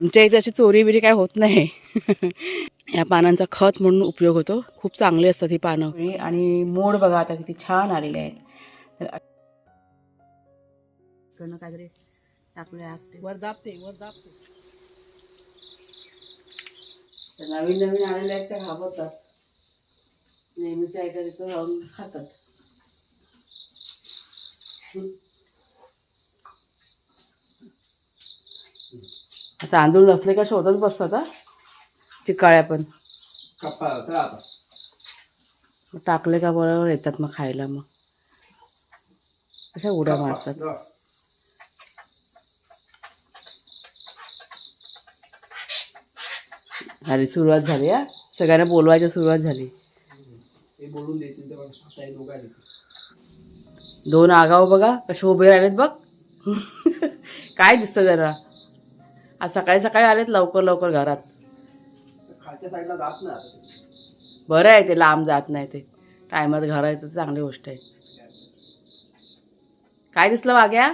आमच्या इथे अशी चोरी बिरी काय होत नाही. या पानांचा खत म्हणून उपयोग होतो. खूप चांगली असतात ही पानं. आणि मोड बघा आता किती छान आलेले आहेत. तर काहीतरी टाकले वर दाबते वर दाबते. तर नवीन नवीन आलेले आहेत त्या घाबरतात. नेहमीच्या राहून खातात. तांदूळ नसले का शोधत बसतात हा? चिकाळ्या पण. आता टाकले का बरोबर येतात मग खायला मग. अशा उड्या मारतात. झाली सुरुवात झाली हा? सगळ्यांना बोलवायची सुरुवात झाली. ते आता दोन आगाव बघा कसे उभे राहिलेत बघ. काय दिसतं जरा. आज सकाळी सकाळी आलेत लवकर लवकर घरात. खालच्या साईडला जात ना आता ते. बरं आहे ते लांब जात नाही ते. टायमात घर आहे तर चांगली गोष्ट आहे. काय दिसलं वाग्या?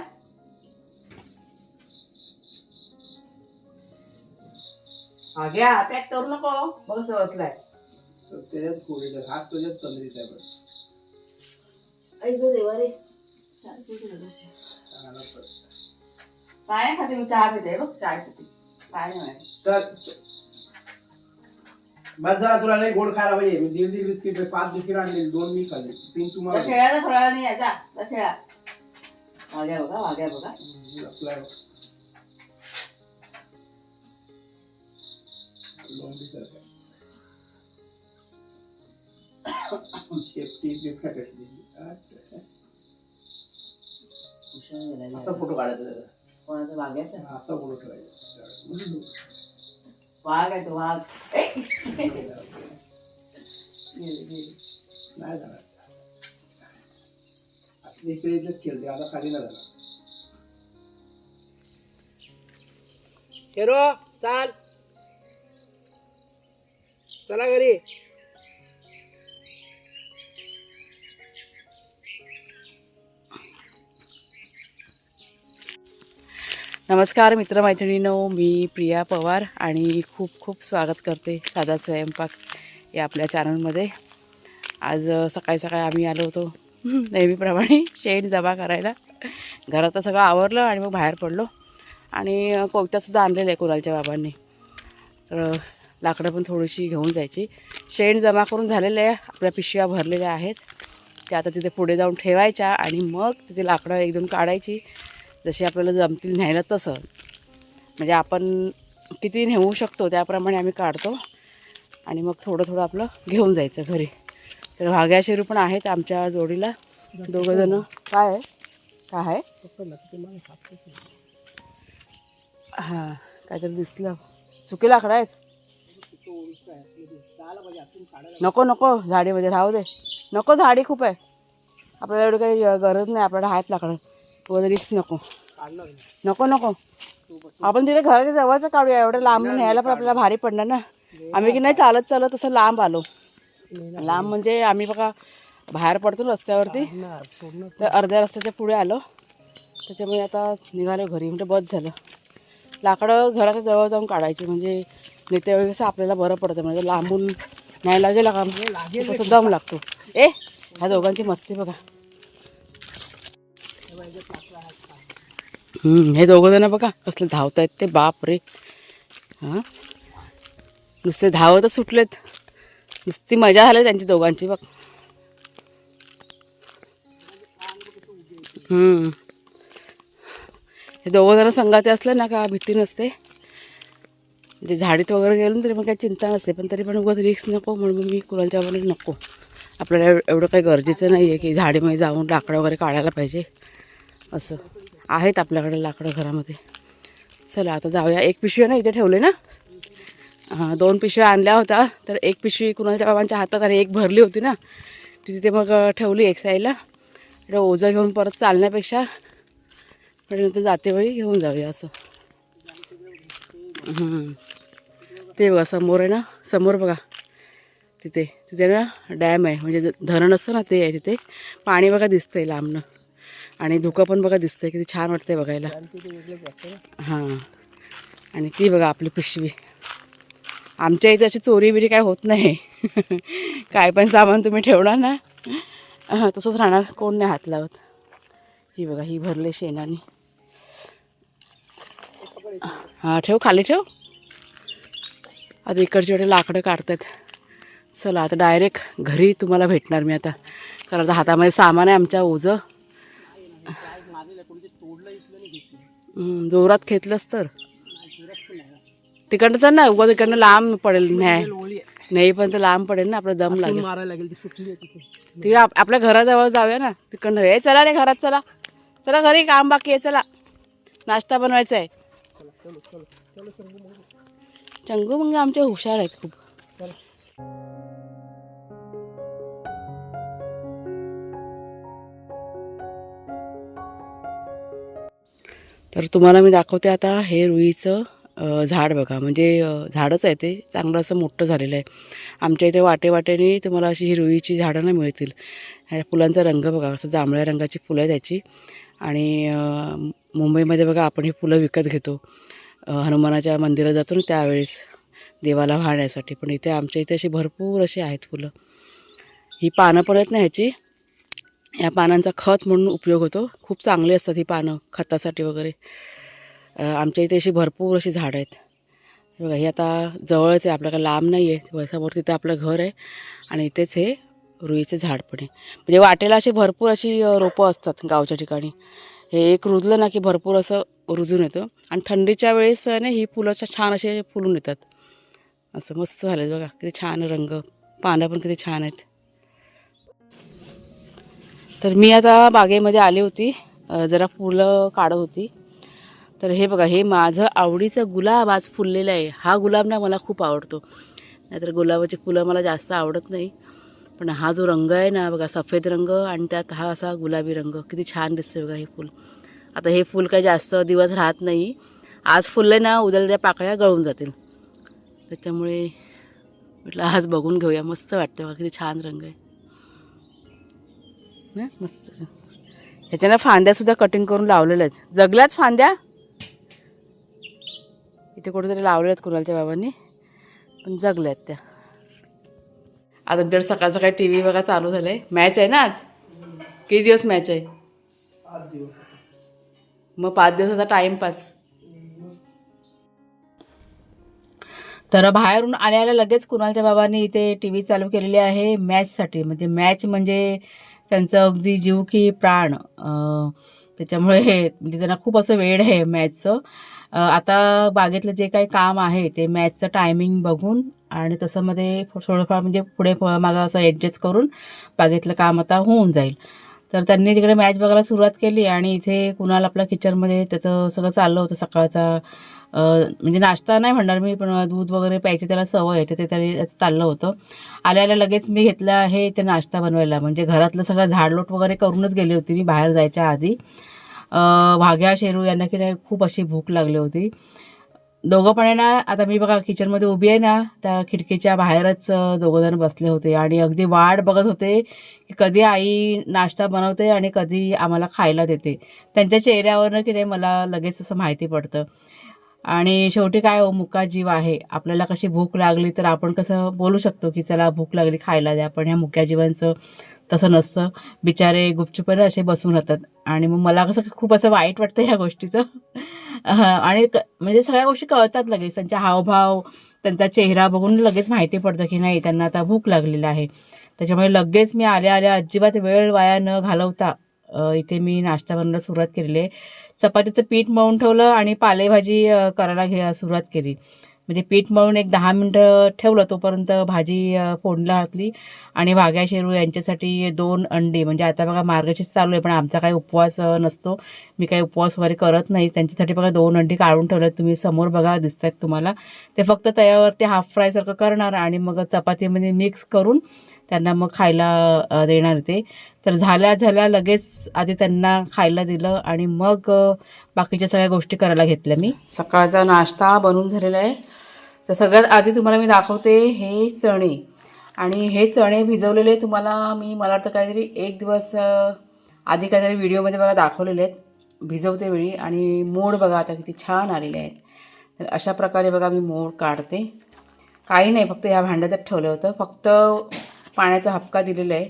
अटॅक करू नको. बघ बसलाय. तर त्याच्यात कोविड हात तुझ्यात तंद्रीत आहे ऐक देवा रे चांगला. काय नाही खाते मी चहा पिते बघ चाय पिते काय नाही माहिती. तर बस जरा तुला नाही गोड खायला पाहिजे मी दीड दीड बिस्किट पाच बिस्किट आणले दोन मी खाल्ले तीन तुम्हाला खेळायला थोड्या वेळाने यायचा जा खेळा वाग्या बघा वाग्या बघा हम्म, आपला लोंबी करते. शेपटी बिपट्या कशी दिली. अच्छा. हुशार झालाय असा फोटो काढायचा त्याचा. कोणाचा वाग्याचा? असा ठेवायचा. वाघ आहे तो वाघ. नाही इकडे इकडे खेळते आता हेरो चाल. चला घरी. नमस्कार मित्रमैत्रिणीनो. मी प्रिया पवार आणि खूप खूप स्वागत करते साधा स्वयंपाक या आपल्या चॅनलमध्ये आज सकाळी सकाळी आम्ही आलो होतो नेहमीप्रमाणे शेण जमा करायला. घरात सगळं आवरलं आणि मग बाहेर पडलो आणि कोवत्यासुद्धा आणलेलं आहे कुणालच्या बाबांनी. तर लाकडं पण थोडीशी घेऊन जायची. शेण जमा करून झालेलं आहे आपल्या पिशव्या भरलेल्या आहेत. त्या आता तिथे पुढे जाऊन ठेवायच्या आणि मग तिथे लाकडं एक दोन काढायची. जशी आपल्याला जमतील न्यायला तसं. म्हणजे आपण किती नेऊ शकतो त्याप्रमाणे आम्ही काढतो. आणि मग थोडं थोडं आपलं घेऊन जायचं घरी. तर भाग्याशिरू पण आहेत आमच्या जोडीला. दोघंजणं काय आहे? काय आहे? हां काहीतरी दिसलं. सुकी लाकडं आहेत? नको नको. झाडीमध्ये राहू दे. नको झाडी खूप आहे. आपल्याला एवढं काही गरज नाही. आपल्याला आहेत लाकडं. वगैरे रिक्स नको. नको नको. आपण तिथे घराच्या जवळच काढूया. एवढं लांब न्यायला पण आपल्याला भारी पडणार ना. आम्ही की नाही चालत चालत तसं लांब आलो. लांब म्हणजे आम्ही बघा बाहेर पडतो रस्त्यावरती. तर अर्ध्या रस्त्याच्या पुढे आलो. त्याच्यामुळे आता निघालो घरी म्हणजे बस झालं. लाकडं घराच्या जवळ जाऊन काढायची म्हणजे नेत्या वेळी कसं आपल्याला बरं पडतं म्हणजे लांबून न्यायला गेला का? तसं दम लागतो. ए ह्या दोघांची मस्ती बघा. हे दोघं जण बघा कसले धावत आहेत ते बाप रे हां? नुसते धावतच सुटलेत. नुसती मजा झाली त्यांची दोघांची बघ. हम्म. हे दोघं जण संगाते असले ना का भीती नसते. म्हणजे झाडीत वगैरे गेलो तरी मग काही चिंता नसते पण तरी पण उगाच रिक्स नको म्हणून मी कुणाच्या वगैरे नको. आपल्याला एवढं काही गरजेचं नाही आहे की झाडीमध्ये जाऊन लाकडं वगैरे काढायला पाहिजे. असं. आहेत आपल्याकडे लाकडं घरामध्ये. चला आता जाऊया. एक पिशवी ना इथे ठेवले ना? हां दोन पिशव्या आणल्या होत्या. तर एक पिशवी कुणाच्या बाबांच्या हातात आणि एक भरली होती ना? ती तिथे मग ठेवली एक साईडला. तर ओझं घेऊन परत चालण्यापेक्षा पण नंतर जाते वेळी घेऊन जाऊया असं. ते बघा समोर आहे ना? समोर बघा. तिथे तिथे ना डॅम आहे. म्हणजे धरण असतं ना ते आहे तिथे. पाणी बघा दिसतंय लांबनं. आणि धुकं पण बघा दिसतंय किती छान वाटतंय बघायला. हां. आणि ती बघा आपली पिशवी. आमच्या इथे अशी चोरी बिरी काय होत नाही. काय पण सामान तुम्ही ठेवणार ना. तसंच राहणार. कोण नाही हात लावत. ही बघा ही भरले शेणाने. हां ठेव खाली ठेव. आता इकडची वेळे लाकडं काढतात चला आता डायरेक्ट घरी तुम्हाला भेटणार मी आता. कारण आता हातामध्ये सामान आहे आमच्या ओझं हम्म, जोरात खेचलंच तर. तिकडनं तर ना उगा तिकडनं लांब पडेल नाही. नाही पण तर लांब पडेल ना आपला दम लागेल. मारायला लागेल तिकडे आप- आपल्या घराजवळ जाऊया ना. तिकडनं हे चला रे घरात चला. चला घरी काम बाकी आहे चला. नाश्ता बनवायचा आहे. चंगू मंग आमचे हुशार आहेत खूप. तर तुम्हाला मी दाखवते आता हे रुईचं झाड बघा. म्हणजे झाडच आहे ते. चांगलं असं मोठं झालेलं आहे. आमच्या इथे वाटे वाटेने तुम्हाला अशी ही रुईची झाडं नाही मिळतील. ह्या फुलांचा रंग बघा. असं जांभळ्या रंगाची फुलं आहे त्याची आणि मुंबईमध्ये बघा आपण ही फुलं विकत घेतो. हनुमानाच्या मंदिरात जातो ना त्यावेळेस. देवाला वाहण्यासाठी. पण इथे आमच्या इथे अशी भरपूर अशी आहेत फुलं. ही पानं पण आहेत ना ह्याची? या पानांचा खत म्हणून उपयोग होतो. खूप चांगली असतात ही पानं खतासाठी वगैरे. आमच्या इथे अशी भरपूर अशी झाडं आहेत. बघा ही आता जवळच आहे आपल्याकडे लांब नाही आहे. समोर तिथं आपलं घर आहे आणि इथेच हे रुईचे झाड पण आहे. म्हणजे वाटेला अशी भरपूर अशी रोपं असतात गावच्या ठिकाणी. हे एक रुजलं ना की भरपूर असं रुजून येतं. आणि थंडीच्या वेळेस ना ही फुलं छान असे फुलून येतात. असं मस्त झालं बघा किती छान रंग. पानं पण किती छान आहेत. तर मी आता बागेमध्ये आली होती. जरा फुलं काढत होती. तर हे बघा हे माझं आवडीचं गुलाब आज फुललेलं आहे. हा गुलाब ना मला खूप आवडतो. नाहीतर गुलाबाची फुलं मला जास्त आवडत नाही. पण हा जो रंग आहे ना बघा सफेद रंग आणि त्यात हा असा गुलाबी रंग. किती छान दिसतोय बघा हे फुल. आता हे फुल काही जास्त दिवस राहत नाही. आज फुलले ना उद्याला त्या पाकळ्या गळून जातील. त्याच्यामुळे म्हटलं आज बघून घेऊया. मस्त वाटतं बघा किती छान रंग आहे. ना? मस्त. ह्याच्यानं फांद्यासुद्धा कटिंग करून लावलेल्या आहेत जगल्यात फांद्या? इथे कुठेतरी लावलेल्या आहेत कुणालच्या बाबांनी. पण जगल्यात त्या. आता आमच्याकडे सकाळ सकाळी टी व्ही बघा चालू झालं आहे मॅच आहे ना आज? किती दिवस मॅच आहे? दिवस मग पाच दिवसाचा टाईमपास तर बाहेरून आल्याला लगेच कुणालच्या बाबांनी इथे टी व्ही चालू केलेली आहे मॅचसाठी म्हणजे मॅच म्हणजे त्यांचं अगदी जीव की प्राण त्याच्यामुळे हे म्हणजे त्यांना खूप असं वेळ आहे मॅचचं. आता बागेतलं जे काही काम आहे ते मॅचचं टायमिंग बघून आणि तसं मध्ये थोडंफार म्हणजे पुढे प- मागं असं ॲडजस्ट करून बागेतलं काम आता होऊन जाईल. तर त्यांनी तिकडे मॅच बघायला सुरुवात केली आणि इथे कुणाल आपल्या किचनमध्ये त्याचं सगळं चाललं होतं सकाळचा म्हणजे नाश्ता नाही म्हणणार मी पण दूध वगैरे प्यायची त्याला सवय आहे तर ते तरी चाललं होतं. आल्याला लगेच मी घेतलं आहे ते नाश्ता बनवायला. म्हणजे घरातलं सगळं झाडलोट वगैरे करूनच गेली होती मी बाहेर जायच्या आधी. भाग्या शेरू यांना की नाही खूप अशी भूक लागली होती. दोघं पण आहे ना आता मी बघा किचनमध्ये उभी आहे ना त्या खिडकीच्या बाहेरच दोघंजण बसले होते. आणि अगदी वाट बघत होते की कधी आई नाश्ता बनवते आणि कधी आम्हाला खायला देते. त्यांच्या चेहऱ्यावरनं की नाही मला लगेच असं माहिती पडतं. आणि शेवटी काय हो मुका जीव आहे. आपल्याला कशी भूक लागली तर आपण कसं बोलू शकतो की चला भूक लागली खायला द्या. पण ह्या मुक्या जीवांचं तसं नसतं. बिचारे गुपचुपणे असे बसून राहतात. आणि मग मला कसं खूप असं वाईट वाटतं ह्या गोष्टीचं. आणि क म्हणजे सगळ्या गोष्टी कळतात लगेच. त्यांच्या हावभाव त्यांचा चेहरा बघून लगेच माहिती पडतं की नाही त्यांना आता भूक लागलेला आहे. त्याच्यामुळे लगेच मी आल्या आल्या अजिबात वेळ वाया न घालवता इथे मी नाश्ता बनवायला सुरुवात केलेली आहे. चपातीचं पीठ मळून ठेवलं आणि पालेभाजी करायला घे सुरुवात केली. म्हणजे पीठ मळून एक दहा मिनटं ठेवलं तोपर्यंत भाजी फोडला घातली आणि वाघ्या शेरू यांच्यासाठी दोन अंडी. म्हणजे आता बघा मार्गशीर्ष चालू आहे पण आमचा काही उपवास नसतो. मी काही उपवास वगैरे करत नाही. त्यांच्यासाठी बघा दोन अंडी काढून ठेवले. तुम्ही समोर बघा दिसत आहेत तुम्हाला. ते फक्त तव्यावरती हाफ फ्रायसारखं करणार आणि मग चपातीमध्ये मिक्स करून त्यांना मग खायला देणार ते. तर झाल्या झाल्या लगेच आधी त्यांना खायला दिलं आणि मग बाकीच्या सगळ्या गोष्टी करायला घेतल्या मी. सकाळचा नाश्ता बनून झालेला आहे. तर सगळ्यात आधी तुम्हाला मी दाखवते हे चणे. आणि हे चणे भिजवलेले तुम्हाला मी मला वाटतं काहीतरी एक दिवस आधी काहीतरी व्हिडिओमध्ये बघा दाखवलेले आहेत. भिजवते वेळी आणि मोड बघा आता किती छान आलेले आहेत. तर अशा प्रकारे बघा मी मोड काढते. काही नाही फक्त ह्या भांड्यातच ठेवलं होतं. फक्त पाण्याचा हपका दिलेला आहे.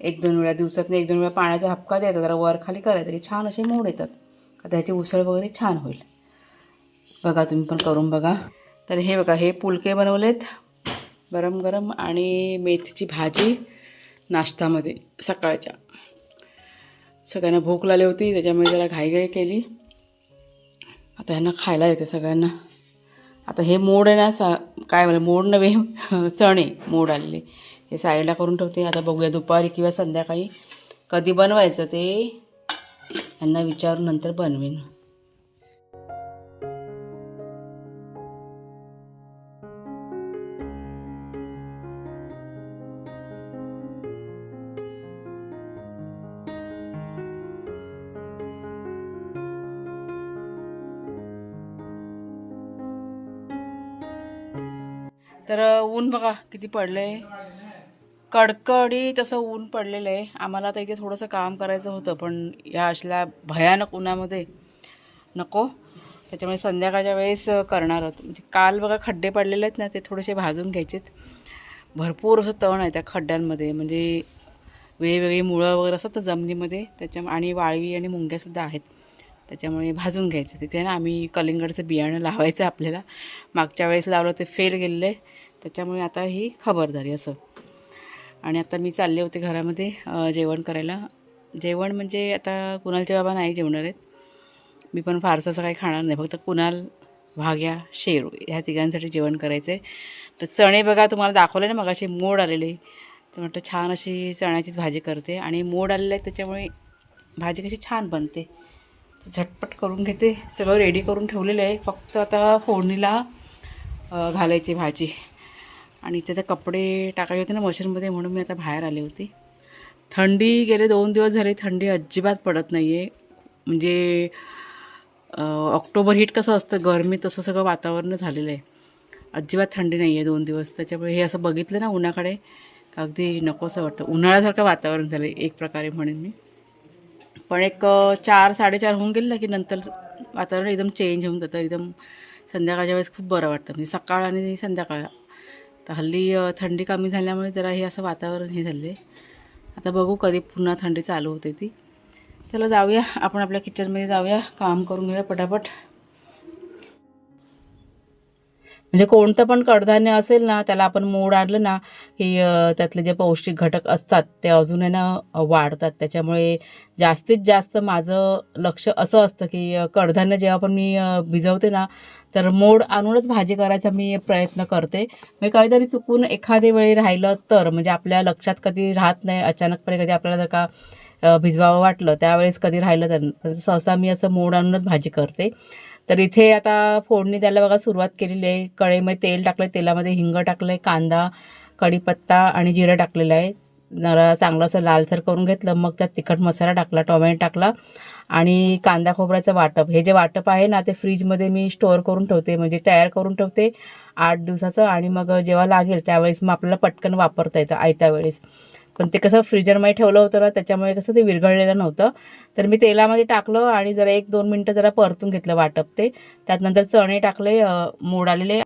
एक दोन वेळा दिवसात एक दोन वेळा पाण्याचा हपका द्यायचा जरा वर खाली करायचं की छान असे मोड येतात. आता ह्याची उसळ वगैरे छान होईल. बघा तुम्ही पण करून बघा. तर हे बघा हे पुलके बनवलेत. गरम गरम आणि मेथीची भाजी नाश्त्यामध्ये सकाळच्या. सगळ्यांना भूक लागली होती त्याच्यामुळे जरा घाईघाई केली. आता ह्यांना खायला येते सगळ्यांना. आता हे मोड आहे ना सा काय म्हणा मोड नव्हे चणे मोड आलेले. हे साईडला करून ठेवते. आता बघूया दुपारी किंवा संध्याकाळी कधी बनवायचं ते. यांना विचारून नंतर बनवीन. तर ऊन बघा किती पडलं आहे कडकडी तसं ऊन पडलेलं आहे. आम्हाला आता इथे थोडंसं काम करायचं होतं पण या असल्या भयानक उन्हामध्ये नको. त्याच्यामुळे संध्याकाळच्या वेळेस करणार आहोत. म्हणजे काल बघा खड्डे पडलेले आहेत ना ते थोडेसे भाजून घ्यायचेत. भरपूर असं तण आहे त्या खड्ड्यांमध्ये. म्हणजे वेगवेगळी मुळं वगैरे असतात जमिनीमध्ये त्याच्या आणि वाळवी आणि मुंग्यासुद्धा आहेत. त्याच्यामुळे भाजून घ्यायचं. तिथे ना आम्ही कलिंगडचं बियाणं लावायचं आपल्याला. मागच्या वेळेस लावलं ते फेल गेलेलं आहे. त्याच्यामुळे आता ही खबरदारी असं. आणि आता मी चालले होते घरामध्ये जेवण करायला. जेवण म्हणजे आता कुणालचे बाबा नाही जेवणार आहेत. मी पण फारसं असं काही खाणार नाही. फक्त कुणाल भाग्या शेरू ह्या तिघांसाठी जेवण करायचं आहे तर चणे बघा तुम्हाला दाखवले ना मग असे मोड आलेले. तर म्हटलं छान अशी चण्याचीच भाजी करते आणि मोड आलेले आहेत त्याच्यामुळे भाजी कशी छान बनते. झटपट करून घेते. सगळं रेडी करून ठेवलेलं आहे. फक्त आता फोडणीला घालायची भाजी. आणि इथे तर कपडे टाकायचे होते ना मशीनमध्ये म्हणून मी आता बाहेर आले होते. थंडी गेले दोन दिवस झाले थंडी अजिबात पडत नाही आहे म्हणजे ऑक्टोबर हीट कसं असतं गरमी तसं सगळं वातावरण झालेलं आहे. अजिबात थंडी नाही आहे दोन दिवस. त्याच्यामुळे हे असं बघितलं ना उन्हाकडे अगदी नकोसं वाटतं. उन्हाळ्यासारखं वातावरण झालं एक प्रकारे म्हणेन मी. पण एक चार साडेचार होऊन गेलं ना की नंतर वातावरण एकदम चेंज होऊन जातं. एकदम संध्याकाळच्या वेळेस खूप बरं वाटतं. म्हणजे सकाळ आणि संध्याकाळ तर हल्ली थंडी कमी झाल्यामुळे जरा हे असं वातावरण हे झालं आहे आता बघू कधी पुन्हा थंडी चालू होते ती. चला जाऊया आपण आपल्या किचनमध्ये जाऊया काम करून घेऊया पटापट. म्हणजे कोणतं पण कडधान्य असेल ना त्याला आपण मोड आणलं ना की त्यातले जे पौष्टिक घटक असतात ते अजून आहे ना वाढतात. त्याच्यामुळे जास्तीत जास्त माझं लक्ष असं असतं की कडधान्य जेव्हा पण मी भिजवते ना तर मोड आणूनच भाजी करायचा मी प्रयत्न करते. मी काहीतरी चुकून एखादे वेळी राहिलं तर म्हणजे आपल्या लक्षात कधी राहत नाही अचानकपणे कधी आपल्याला जर का भिजवावं वाटलं त्यावेळेस कधी राहिलं तर सहसा मी असं मोड आणूनच भाजी करते. तर इथे आता फोडणी द्यायला बघा सुरुवात केलेली आहे. कढईमध्ये तेल टाकलं तेलामध्ये हिंग टाकलं आहे कांदा कढीपत्ता आणि जिरं टाकलेलं आहे. जरा चांगलं असं लालसर करून घेतलं मग त्यात तिखट मसाला टाकला टोमॅटो टाकला आणि कांदा खोबऱ्याचं वाटप. हे जे वाटप आहे ना ते फ्रीजमध्ये मी स्टोअर करून ठेवते म्हणजे तयार करून ठेवते आठ दिवसाचं आणि मग जेव्हा लागेल त्यावेळेस मग आपल्याला पटकन वापरता येतं आयत्या वेळेस. पण ते कसं फ्रीजरमध्ये ठेवलं होतं ना त्याच्यामुळे कसं ते विरघळलेलं नव्हतं. तर मी तेलामध्ये टाकलं आणि जरा एक दोन मिनटं जरा परतून घेतलं वाटप ते. त्यात नंतर चणे टाकले मोड आलेले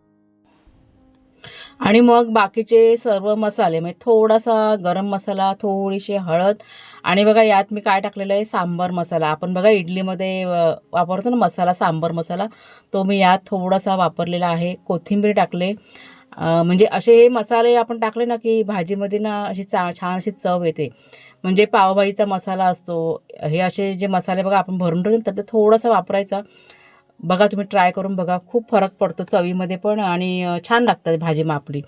आणि मग बाकीचे सर्व मसाले म्हणजे थोडासा गरम मसाला थोडीशी हळद आणि बघा यात मी काय टाकलेलं आहे? सांबार मसाला. आपण बघा इडलीमध्ये वापरतो ना मसाला सांबार मसाला तो मी यात थोडासा वापरलेला आहे. कोथिंबीर टाकले. म्हणजे असे मसाले आपण टाकले ना की भाजीमध्ये ना अशी चा छान अशी चव येते. म्हणजे पावभाजीचा मसाला असतो. हे असे जे मसाले बघा आपण भरून ठेवतो तर ते थोडासा वापरायचा. बघा तुम्ही ट्राय करून बघा. खूप फरक पडतो चवीमध्ये पण आणि छान लागतात भाजी मापली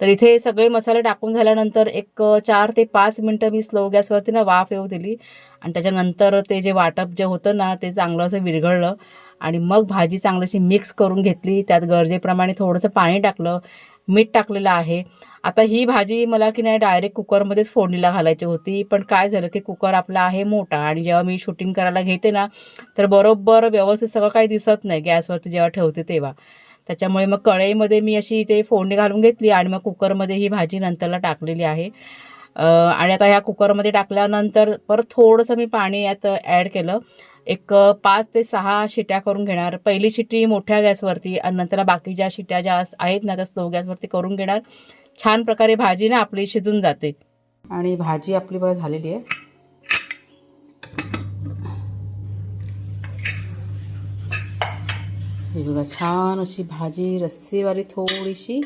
तर इथे सगळे मसाले टाकून झाल्यानंतर एक चार ते पाच मिनटं मी स्लो गॅसवरती ना वाफ येऊ दिली. आणि त्याच्यानंतर ते जे वाटप जे होतं ना ते चांगलं असं विरघळलं. आणि मग भाजी चांगलीशी मिक्स करून घेतली. त्यात गरजेप्रमाणे थोडंसं पाणी टाकलं. मीठ टाकलेलं आहे. आता ही भाजी मला की नाही डायरेक्ट कुकरमध्येच फोडणीला घालायची होती. पण काय झालं की कुकर आपला आहे मोठा आणि जेव्हा मी शूटिंग करायला घेते ना तर बरोबर व्यवस्थित सगळं काही दिसत नाही गॅसवरती जेव्हा ठेवते तेव्हा. त्याच्यामुळे मग कढईमध्ये मी अशी ते फोडणी घालून घेतली आणि मग कुकरमध्ये ही भाजी नंतरला टाकलेली आहे. आणि आता ह्या कुकरमध्ये टाकल्यानंतर परत थोडंसं मी पाणी यात ॲड केलं. एक पाच ते सहा शिट्या करून घेणार. पहिली शिट्टी मोठ्या गॅसवरती आणि नंतर बाकी ज्या शिट्या ज्या आहेत ना त्या स्लो गॅसवरती करून घेणार. छान प्रकारे भाजी ना आपली शिजून जाते. आणि भाजी आपली बघा झालेली आहे. हे बघा छान अशी भाजी रस्सीवाली थोडीशी.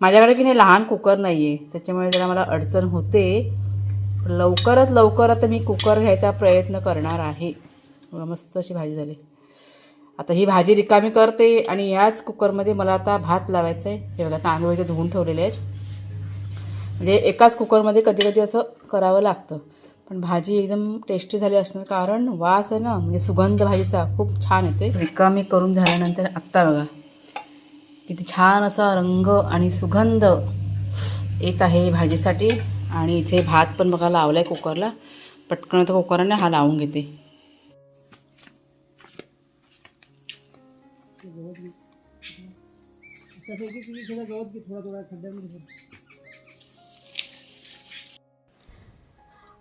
माझ्याकडे की नाही लहान कुकर नाही आहे त्याच्यामुळे जरा मला अडचण होते. पण लवकरात लवकर आता मी कुकर घ्यायचा प्रयत्न करणार आहे. बघा, मस्त अशी भाजी झाली. आता ही भाजी रिकामी करते आणि याच कुकरमध्ये मला आता भात लावायचा आहे हे बघा तांदूळ इथे धुवून ठेवलेले आहेत. म्हणजे एकाच कुकरमध्ये कधी कधी असं करावं लागतं. पण भाजी एकदम टेस्टी झाली असणार कारण वास आहे ना म्हणजे सुगंध भाजीचा खूप छान येतोय. रिकामी करून झाल्यानंतर आत्ता बघा किती छान असा रंग आणि सुगंध येत आहे भाजीसाठी. आणि इथे भात पण बघा लावला आहे कुकरला. पटकन आता कुकरने हा लावून घेते.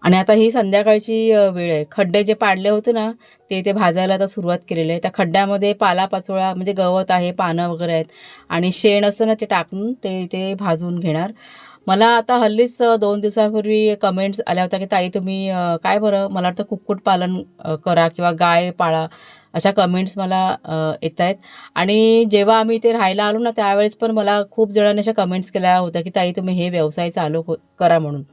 आणि आता ही संध्याकाळची वेळ आहे. खड्डे जे पाडले होते ना ते इथे भाजायला आता सुरुवात केलेली आहे. त्या खड्ड्यामध्ये पालापाचोळा म्हणजे गवत आहे पानं वगैरे आहेत. आणि शेण असतं ना ते टाकून ते ते भाजून घेणार. मला आता हल्लीच दोन दिवसापूर्वी कमेंट्स आल्या होत्या की ताई तुम्ही काय बरं? मला वाटतं कुक्कुटपालन करा किंवा गाय पाळा. अशा कमेंट्स मला येत आहेत आणि जेव्हा आम्ही इथे राहायला आलो ना त्यावेळेस पण मला खूप जणांनी अशा कमेंट्स केल्या होत्या की ताई तुम्ही हे व्यवसाय चालू हो- करा म्हणून.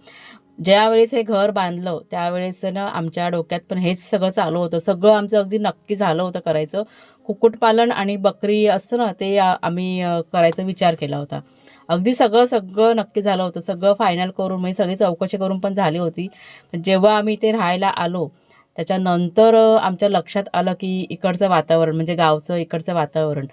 ज्यावेळेस हे घर बांधलं त्यावेळेस ना आमच्या डोक्यात पण हेच सगळं चालू होतं. सगळं आमचं अगदी नक्की झालं होतं करायचं. कुक्कुटपालन आणि बकरी असतं ना ते आम्ही करायचा विचार केला होता. अगदी सगळं सगळं नक्की झालं होतं. सगळं फायनल करून म्हणजे सगळी चौकशी करून पण झाली होती. पण जेव्हा आम्ही इथे राहायला आलो त्याच्यानंतर आमच्या लक्षात आलं की इकडचं वातावरण म्हणजे गावचं इकडचं वातावरण.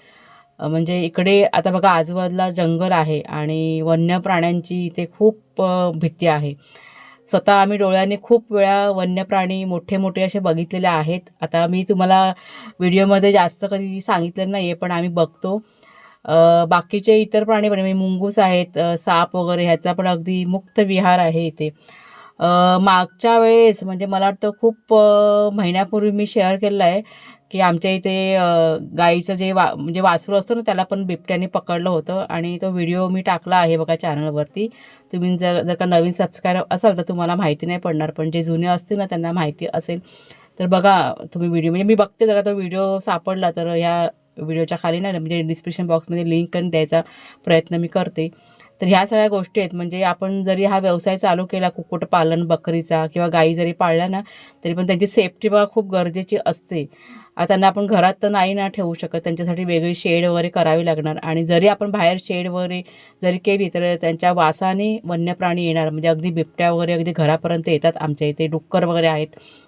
म्हणजे इकडे आता बघा आजूबाजूला जंगल आहे आणि वन्य प्राण्यांची इथे खूप भीती आहे. स्वतः आम्ही डोळ्याने खूप वेळा वन्य प्राणी मोठे मोठे असे बघितलेले आहेत. आता मी तुम्हाला व्हिडिओमध्ये जास्त कधी सांगितलं नाही आहे पण आम्ही बघतो. बाकीचे इतर प्राणी पण म्हणजे मुंगूस आहेत साप वगैरे ह्याचा पण अगदी मुक्त विहार आहे इथे. मागच्या वेळेस म्हणजे मला वाटतं खूप महिन्यापूर्वी मी शेअर केलेला आहे की आमच्या इथे गाईचं जे वा म्हणजे वासरू असतं ना त्याला पण बिबट्याने पकडलं होतं आणि तो व्हिडिओ मी टाकला आहे बघा चॅनलवरती. तुम्ही जर जर का नवीन सबस्क्राईब असाल तर तुम्हाला माहिती नाही पडणार पण जे जुने असतील ना त्यांना माहिती असेल. तर बघा तुम्ही व्हिडिओ म्हणजे मी बघते जर का तो व्हिडिओ सापडला तर ह्या व्हिडिओच्या खाली ना म्हणजे डिस्क्रिप्शन बॉक्समध्ये लिंक करून द्यायचा प्रयत्न मी करते. तर ह्या सगळ्या गोष्टी आहेत. म्हणजे आपण जरी हा व्यवसाय चालू केला कुक्कुटपालन बकरीचा किंवा गाई जरी पाळल्या ना तरी पण त्यांची सेफ्टी बघा खूप गरजेची असते. त्यांना आपण घरात तर नाही ना ठेवू शकत. त्यांच्यासाठी वेगळी शेड वगैरे करावी लागणार. आणि जरी आपण बाहेर शेड वगैरे जरी केली तर त्यांच्या वासाने वन्य प्राणी येणार. म्हणजे अगदी बिबट्या वगैरे अगदी घरापर्यंत येतात आमच्या इथे. डुक्कर वगैरे आहेत.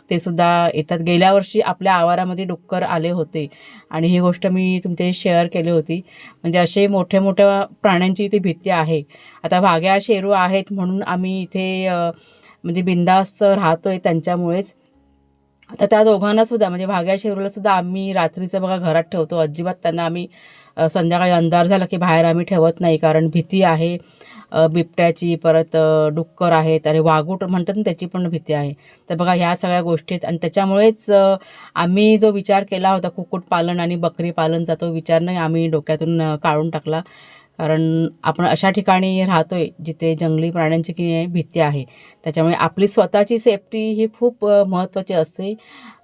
ते सुद्धा येतात. गेल्या वर्षी आपल्या आवारामध्ये डुक्कर आले होते. आणि ही गोष्ट मी तुमच्याशी शेअर केली होती. म्हणजे असे मोठ्या मोठ्या प्राण्यांची इथे भीती आहे. आता वाघ्या शेरू आहेत म्हणून आम्ही इथे म्हणजे बिंदास्त आहे त्यांच्यामुळेच. आता त्या दोघांना सुद्धा म्हणजे भाग्या शेरूला सुद्धा आम्ही रात्रीचं बघा घरात ठेवतो. अजिबात त्यांना आम्ही संध्याकाळी अंधार झाला की बाहेर आम्ही ठेवत नाही कारण भीती आहे. बिबट्याची परत डुक्कर आहेत आणि वाघूट म्हणतात ना त्याची पण भीती आहे. तर बघा ह्या सगळ्या गोष्टी आहेत. आणि त्याच्यामुळेच आम्ही जो विचार केला होता कुक्कुटपालन आणि बकरी पालनचा तो विचार नाही आम्ही डोक्यातून काढून टाकला. कारण आपण अशा ठिकाणी राहतो आहे जिथे जंगली प्राण्यांची की भीती आहे. त्याच्यामुळे आपली स्वतःची सेफ्टी ही खूप महत्त्वाची असते.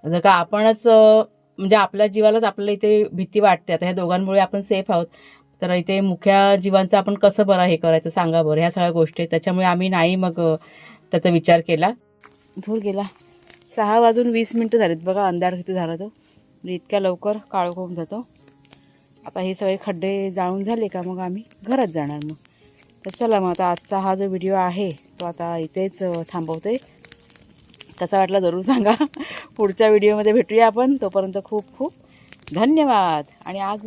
जर का आपणच म्हणजे आपल्या जीवालाच आपल्याला इथे भीती वाटते. आता ह्या दोघांमुळे आपण सेफ आहोत. तर इथे मुख्या जीवांचं आपण कसं बरं हे करायचं सांगा बरं. ह्या सगळ्या गोष्टी आहेत. त्याच्यामुळे आम्ही नाही मग त्याचा विचार केला. धूर गेला. सहा वाजून वीस मिनटं झालीत बघा. अंधार किती झाला तो. म्हणजे इतक्या लवकर काळोख होऊन जातो. आता हे सगळे खड्डे जाळून झाले का मग आम्ही घरात जाणार मग. तर चला मग आता आजचा हा जो व्हिडिओ आहे तो आता इथेच थांबवते. कसा वाटला जरूर सांगा. पुढच्या व्हिडिओमध्ये भेटूया आपण. तोपर्यंत खूप खूप धन्यवाद. आणि आज